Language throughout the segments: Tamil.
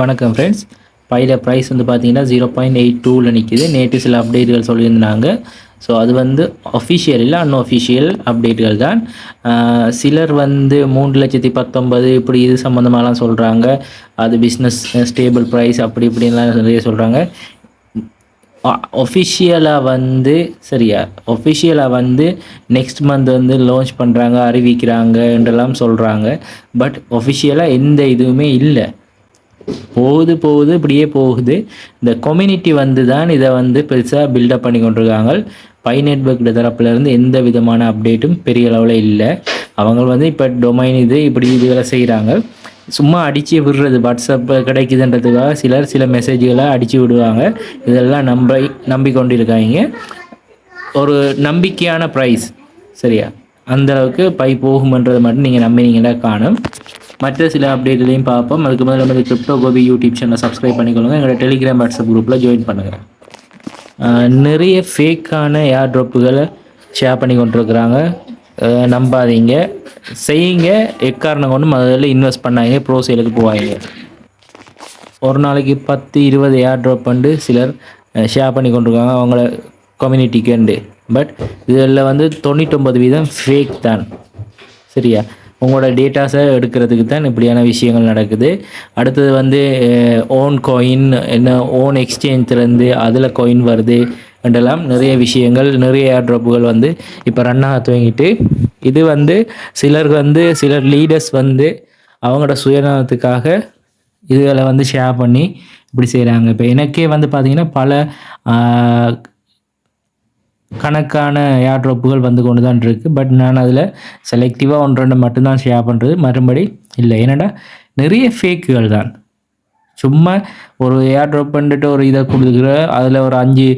வணக்கம் ஃப்ரெண்ட்ஸ் பையில ப்ரைஸ் வந்து பார்த்தீங்கன்னா ஜீரோ பாயிண்ட் எயிட் டூவில் நிற்கிது நேற்று சில அப்டேட்டுகள் சொல்லியிருந்தாங்க. ஸோ அது வந்து அஃபிஷியல் இல்லை அன்அஃபிஷியல் அப்டேட்டுகள் தான். சிலர் வந்து மூன்று லட்சத்தி பத்தொன்பது இப்படி இது சம்மந்தமாகலாம் சொல்கிறாங்க அது பிஸ்னஸ் ஸ்டேபிள் ப்ரைஸ் அப்படி இப்படின்லாம் நிறைய சொல்கிறாங்க ஒஃபிஷியலாக வந்து சரியா ஒஃபிஷியலாக வந்து நெக்ஸ்ட் மந்த் வந்து லான்ச் பண்ணுறாங்க அறிவிக்கிறாங்க என்றெல்லாம் சொல்கிறாங்க பட் ஒஃபிஷியலாக எந்த இதுவுமே இல்லை. போகுது போகுது இப்படியே போகுது. இந்த கம்யூனிட்டி வந்து தான் இதை வந்து பெருசாக பில்டப் பண்ணி கொண்டிருக்காங்க. பை நெட்ஒர்க் தரப்புலேருந்து எந்த விதமான அப்டேட்டும் பெரிய அளவில் இல்லை. அவங்க வந்து இப்போ டொமைன் இது இப்படி இதுகளை செய்கிறாங்க சும்மா அடித்து விடுறது வாட்ஸ்அப் கிடைக்குதுன்றதுக்காக சிலர் சில மெசேஜ்களை அடித்து விடுவாங்க. இதெல்லாம் நம்ப நம்பிக்கொண்டிருக்காங்க. ஒரு நம்பிக்கையான ப்ரைஸ் சரியா? அந்த அளவுக்கு பை போகுமன்றதை மட்டும் நீங்கள் நம்பினீங்கன்னா காணும். மற்ற சில அப்டேட்லையும் பார்ப்போம். அதுக்கு முதல்ல நம்ம கிரிப்டோ கோபி யூடியூப் சேனலை சப்ஸ்கிரைப் பண்ணிக்கொள்ளுங்க. எங்களோட டெலிகிராம் வாட்ஸ்அப் குரூப்பில் ஜாயின் பண்ணுங்கள் நிறைய ஃபேக்கான ஏர் ட்ராப்புகளை ஷேர் பண்ணி கொண்டிருக்கிறாங்க. நம்பாதீங்க. செய்யுங்க. எக்காரணம் கொண்டு அதில் இன்வெஸ்ட் பண்ணாங்க ப்ரோ சேலுக்கு போவாங்க ஒரு நாளைக்கு பத்து இருபது ஏர் ட்ராப் பண்ணி சிலர் ஷேர் பண்ணி கொண்டிருக்காங்க. அவங்கள கம்யூனிட்டிக்குண்டு பட் இதில் வந்து தொண்ணூற்றொம்பது வீதம் ஃபேக் தான். சரியா? உங்களோட டேட்டாஸை எடுக்கிறதுக்கு தான் இப்படியான விஷயங்கள் நடக்குது. அடுத்தது வந்து ஓன் காயின் என்ன ஓன் எக்ஸ்சேஞ்சிலேருந்து அதில் காயின் வருது என்றெல்லாம் நிறைய விஷயங்கள் நிறைய ஏர்ட்ராப்புகள் வந்து இப்போ ரன் ஆக துவங்கிட்டு இது வந்து சிலர் வந்து சிலர் லீடர்ஸ் வந்து அவங்களோட சுயநலத்துக்காக இதுகளை வந்து ஷேர் பண்ணி இப்படி செய்கிறாங்க இப்போ எனக்கே வந்து பார்த்திங்கன்னா பல கணக்கான ஏர்ட்ராப்புகள் வந்து கொண்டு தான் இருக்குது பட் நான் அதில் செலக்டிவாக ஒன்று ரெண்டு மட்டும்தான் ஷேர் பண்ணுறது மறுபடி இல்லை. ஏன்னாடா நிறைய ஃபேக்குகள் தான். சும்மா ஒரு ஏர்ட்ராப் பண்ணிட்டு ஒரு இதை கொடுக்குற அதில் ஒரு அஞ்சு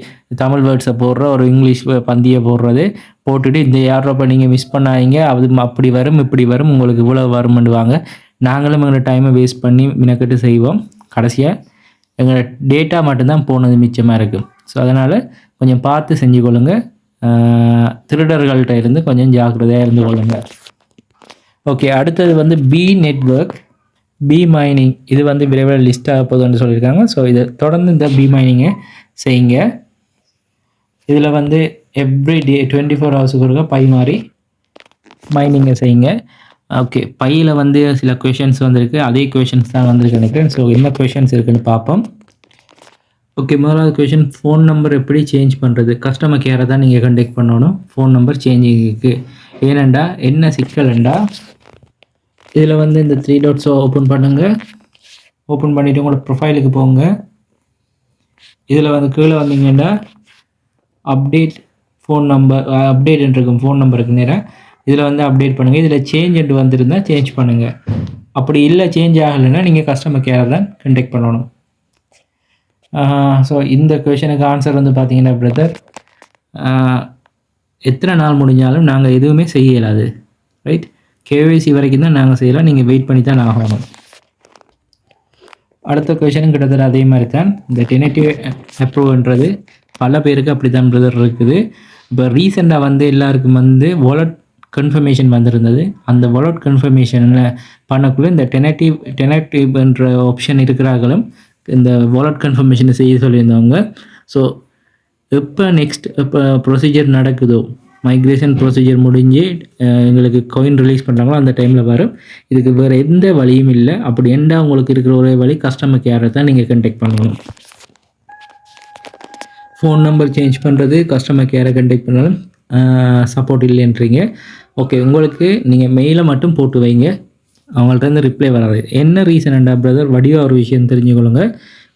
தமிழ் வேர்ட்ஸை போடுற ஒரு இங்கிலீஷ் பந்தியை போடுறது போட்டுட்டு இந்த ஏர்ட்ராப்பை நீங்கள் மிஸ் பண்ணாதீங்க. அது அப்படி வரும் இப்படி வரும் உங்களுக்கு இவ்வளோ வரும்னுவாங்க நாங்களும் எங்களோட டைமை வேஸ்ட் பண்ணி மினக்கட்டு செய்வோம். கடைசியாக எங்களோட டேட்டா மட்டும்தான் போனது மிச்சமாக இருக்குது ஸோ அதனால் கொஞ்சம் பார்த்து செஞ்சு கொள்ளுங்கள் திருடர்கள்ட்ட இருந்து கொஞ்சம் ஜாக்கிரதையாக இருந்து கொள்ளுங்கள் ஓகே அடுத்தது வந்து பி நெட்வொர்க் பி மைனிங் இது வந்து விரைவில் லிஸ்ட் ஆக போகுதுன்னு சொல்லியிருக்காங்க. ஸோ இதை தொடர்ந்து இந்த பி மைனிங்கை செய்யுங்க. இதில் வந்து எவ்ரி டே டுவெண்ட்டி ஃபோர் ஹவர்ஸுக்கு ஒருக்க பை மாதிரி மைனிங்கை செய்யுங்க. ஓகே பையில் வந்து சில கொஷின்ஸ் வந்திருக்கு. அதே கொஷின்ஸ் தான் வந்திருக்கு நினைக்கிறேன். ஸோ என்ன கொஷின்ஸ் இருக்குன்னு பார்ப்போம். ஓகே முதலாவது கொஷின் ஃபோன் நம்பர் எப்படி சேஞ்ச் பண்ணுறது கஸ்டமர் கேரை தான் நீங்கள் கண்டெக்ட் பண்ணணும். ஃபோன் நம்பர் சேஞ்சிங்க்கு ஏனண்டா என்ன சிக்கல்ண்டா இதில் வந்து இந்த த்ரீ டாட்ஸை ஓப்பன் பண்ணுங்கள் ஓப்பன் பண்ணிவிட்டு உங்களோட ப்ரொஃபைலுக்கு போங்க. இதில் வந்து கீழே வந்தீங்கன்னா அப்டேட் ஃபோன் நம்பர் அப்டேட் இருக்கும். ஃபோன் நம்பருக்கு நேராக இதில் வந்து அப்டேட் பண்ணுங்கள் இதில் சேஞ்ச் வந்திருந்தால் சேஞ்ச் பண்ணுங்கள் அப்படி இல்லை சேஞ்ச் ஆகலைன்னா நீங்கள் கஸ்டமர் கேரை தான் கண்டெக்ட் பண்ணணும். ஸோ இந்த கொஷனுக்கு ஆன்சர் வந்து பார்த்தீங்கன்னா பிரதர் எத்தனை நாள் முடிஞ்சாலும் நாங்கள் எதுவுமே செய்ய இயலாது. ரைட் கேவைசி வரைக்கும் தான் நாங்கள் செய்யலாம். நீங்கள் வெயிட் பண்ணி தான் ஆகணும். அடுத்த கொஷனும் கிட்டத்தட்ட அதே மாதிரி தான். இந்த டெனட்டிவ் அப்ரூவ்ன்றது பல பேருக்கு அப்படி தான் பிரதர் இருக்குது. இப்போ ரீசெண்டாக வந்து எல்லாருக்கும் வந்து வாலட் கன்ஃபர்மேஷன் வந்திருந்தது. அந்த வாலட் கன்ஃபர்மேஷனில் பண்ணக்குள்ளே இந்த டெனட்டிவ் டெனட்டிவ்ன்ற ஆப்ஷன் இருக்கிறார்களும் இந்த வாலட் கன்ஃபர்மேஷனை செய்ய சொல்லியிருந்தவங்க. ஸோ எப்போ நெக்ஸ்ட் இப்போ ப்ரொசீஜர் நடக்குதோ மைக்ரேஷன் ப்ரொசீஜர் முடிஞ்சு எங்களுக்கு கோயின் ரிலீஸ் பண்ணுறாங்களோ அந்த டைமில் வரும். இதுக்கு வேறு எந்த வழியும் இல்லை. அப்படி எண்டா உங்களுக்கு இருக்கிற ஒரே வழி கஸ்டமர் கேரை தான் நீங்கள் கண்டெக்ட் பண்ணணும். ஃபோன் நம்பர் சேஞ்ச் பண்ணுறது கஸ்டமர் கேரை கண்டெக்ட் பண்ணாலும் சப்போர்ட் இல்லைன்றீங்க. ஓகே உங்களுக்கு நீங்கள் மெயிலை மட்டும் போட்டு வைங்க. அவங்கள்ட்ட இருந்து ரிப்ளை வராது. என்ன ரீசன்டா பிரதர் வடிவா ஒரு விஷயம் தெரிஞ்சுக்கொள்ளுங்க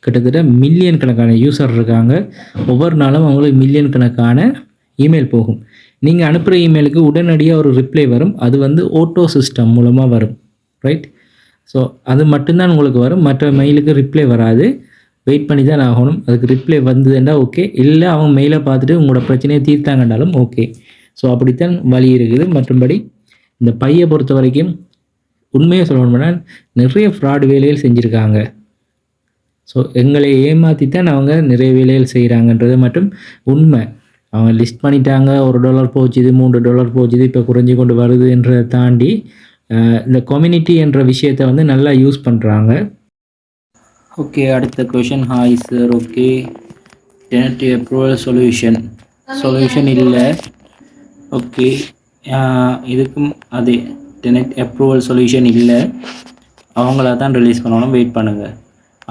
கிட்டத்தட்ட மில்லியன் கணக்கான யூசர் இருக்காங்க. ஒவ்வொரு நாளும் அவங்களுக்கு மில்லியன் கணக்கான இமெயில் போகும். நீங்கள் அனுப்புகிற இமெயிலுக்கு உடனடியாக ஒரு ரிப்ளை வரும். அது வந்து ஓட்டோ சிஸ்டம் மூலமாக வரும். ரைட் ஸோ அது மட்டும்தான் உங்களுக்கு வரும். மற்ற மெயிலுக்கு ரிப்ளை வராது. வெயிட் பண்ணி தான் ஆகணும். அதுக்கு ரிப்ளை வந்ததுன்னா ஓகே இல்லை அவங்க மெயிலை பார்த்துட்டு உங்களோட பிரச்சனையை தீர்த்தாங்கன்னாலும் ஓகே ஸோ அப்படித்தான் வழி இருக்குது. மற்றும்படி இந்த பையை பொறுத்த வரைக்கும் உண்மையை சொல்லணும்னா நிறைய ஃப்ராட் வேலைகள் செஞ்சுருக்காங்க. ஸோ எங்களை ஏமாற்றி தான் அவங்க நிறைய வேலைகள் செய்கிறாங்கன்றது மட்டும் உண்மை. அவங்க லிஸ்ட் பண்ணிட்டாங்க. ஒரு டாலர் போச்சுது மூன்று டாலர் போச்சுது இப்போ குறைஞ்சி கொண்டு வருதுன்றதை தாண்டி இந்த கம்யூனிட்டி என்ற விஷயத்தை வந்து நல்லா யூஸ் பண்ணுறாங்க ஓகே அடுத்த question hi sir okay tentative approval solution solution இல்லை. ஓகே இதுக்கும் அதே. டெனட் அப்ரூவல் சொல்யூஷன் இல்லை. அவங்கள தான் ரிலீஸ் பண்ணணும். வெயிட் பண்ணுங்கள்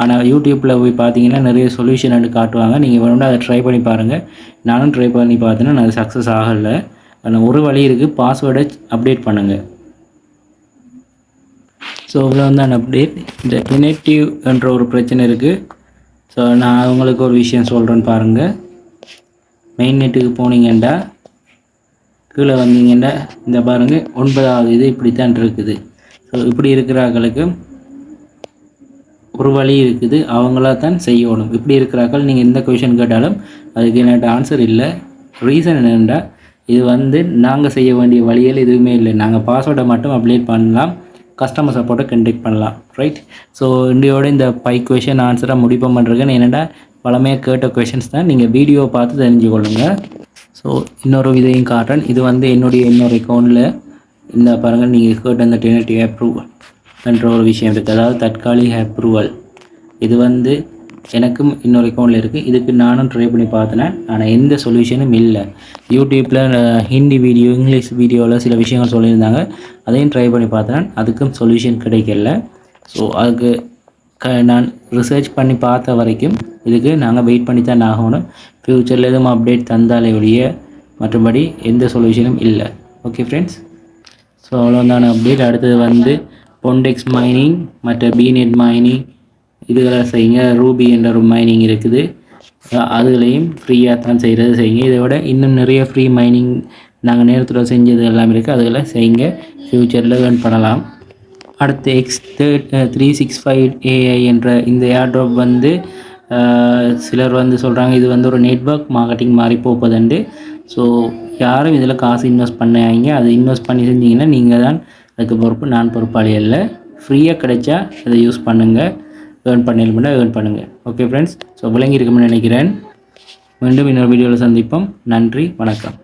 ஆனால் யூடியூப்பில் போய் பார்த்தீங்கன்னா நிறைய சொல்யூஷன் வந்து காட்டுவாங்க. நீங்கள் வேணும்னா அதை ட்ரை பண்ணி பாருங்கள் நானும் ட்ரை பண்ணி பார்த்தேன்னா நான் சக்ஸஸ் ஆகலை. ஆனால் ஒரு வழி இருக்குது பாஸ்வேர்டை அப்டேட் பண்ணுங்கள் ஸோ இவ்வளோ தான் அப்டேட் இந்த இனெக்டிவ் என்ற ஒரு பிரச்சனை இருக்குது ஸோ நான் உங்களுக்கு ஒரு விஷயம் சொல்கிறேன்னு பாருங்கள் மெயின் நெட்டுக்கு போனீங்கன்னா கீழே வந்தீங்கன்னா இந்த பாருங்கள் ஒன்பதாவது இது இப்படி தான் இருக்குது. ஸோ இப்படி இருக்கிறவங்களுக்கு ஒரு வழி இருக்குது. அவங்களா தான் செய்யணும். இப்படி இருக்கிறாக்கள் நீங்கள் எந்த கொஷின் கேட்டாலும் அதுக்கு என்னோட ஆன்சர் இல்லை. ரீசன் என்னென்னா இது வந்து நாங்கள் செய்ய வேண்டிய வழிகள் எதுவுமே இல்லை. நாங்கள் பாஸ்வேர்டை மட்டும் அப்டேட் பண்ணலாம். கஸ்டமர் சப்போர்ட்டை கண்டெக்ட் பண்ணலாம் ரைட் ஸோ இண்டியோட இந்த பை கொஷின் ஆன்சராக முடிப்போம் பண்ணுறதுன்னு என்னென்னா பழமையாக கேட்ட கொஷின்ஸ் தான் நீங்கள் வீடியோ பார்த்து தெரிஞ்சு கொள்ளுங்கள் ஸோ இன்னொரு இதையும் காட்டுறேன். இது வந்து என்னுடைய இன்னொரு அக்கௌண்ட்டில் இந்த பாருங்கள் நீங்கள் கேட்ட இந்த டெனிட்டி அப்ரூவல் என்ற ஒரு விஷயம் இருக்குது அதாவது தற்காலிக அப்ரூவல் இது வந்து எனக்கும் இன்னொரு அக்கௌண்ட்டில் இருக்குது இதுக்கு நானும் ட்ரை பண்ணி பார்த்தேன் ஆனால் எந்த சொல்யூஷனும் இல்லை. யூடியூப்பில் ஹிந்தி வீடியோ இங்கிலீஷ் வீடியோவில் சில விஷயங்கள் சொல்லியிருந்தாங்க. அதையும் ட்ரை பண்ணி பார்த்தேன் அதுக்கும் சொல்யூஷன் கிடைக்கல. ஸோ அதுக்கு க நான் ரிசர்ச் பண்ணி பார்த்த வரைக்கும் இதுக்கு நாங்கள் வெயிட் பண்ணி தான் ஆகணும். ஃப்யூச்சரில் எதுவும் அப்டேட் தந்தாலே ஒழிய மற்றபடி எந்த சொல்யூஷனும் இல்லை. ஓகே ஃப்ரெண்ட்ஸ் ஸோ அவ்வளோதான அப்டேட் அடுத்தது வந்து பொண்டெக்ஸ் மைனிங் மற்ற பீநெட் மைனிங் இதுகளை செய்யுங்க. ரூபி என்ற ஒரு மைனிங் இருக்குது. அதுகளையும் ஃப்ரீயாக தான் செய்கிறது செய்யுங்க. இதை விட இன்னும் நிறைய ஃப்ரீ மைனிங் நாங்கள் நேரத்தில் செஞ்சது எல்லாம் இருக்குது அதுகளை செய்யுங்க. ஃப்யூச்சரில் ஏர்ன் பண்ணலாம். அடுத்து X third three six five AI என்ற இந்த ஏர்ட்ராப் வந்து சிலர் வந்து சொல்கிறாங்க இது வந்து ஒரு நெட்ஒர்க் மார்க்கெட்டிங் மாதிரி போப்பதுண்டு. ஸோ யாரும் இதில் காசு இன்வெஸ்ட் பண்ணாங்க அதை இன்வெஸ்ட் பண்ணி செஞ்சீங்கன்னா நீங்கள் தான் அதுக்கு பொறுப்பு. நான் பொறுப்பாளி இல்லை ஃப்ரீயாக கிடைச்சா அதை யூஸ் பண்ணுங்கள் ஏர்ன் பண்ணிடலாம் ஏர்ன் பண்ணுங்கள் ஓகே ஃப்ரெண்ட்ஸ் ஸோ விளங்கி இருக்கும்னு நினைக்கிறேன். மீண்டும் இன்னொரு வீடியோவில் சந்திப்போம். நன்றி வணக்கம்.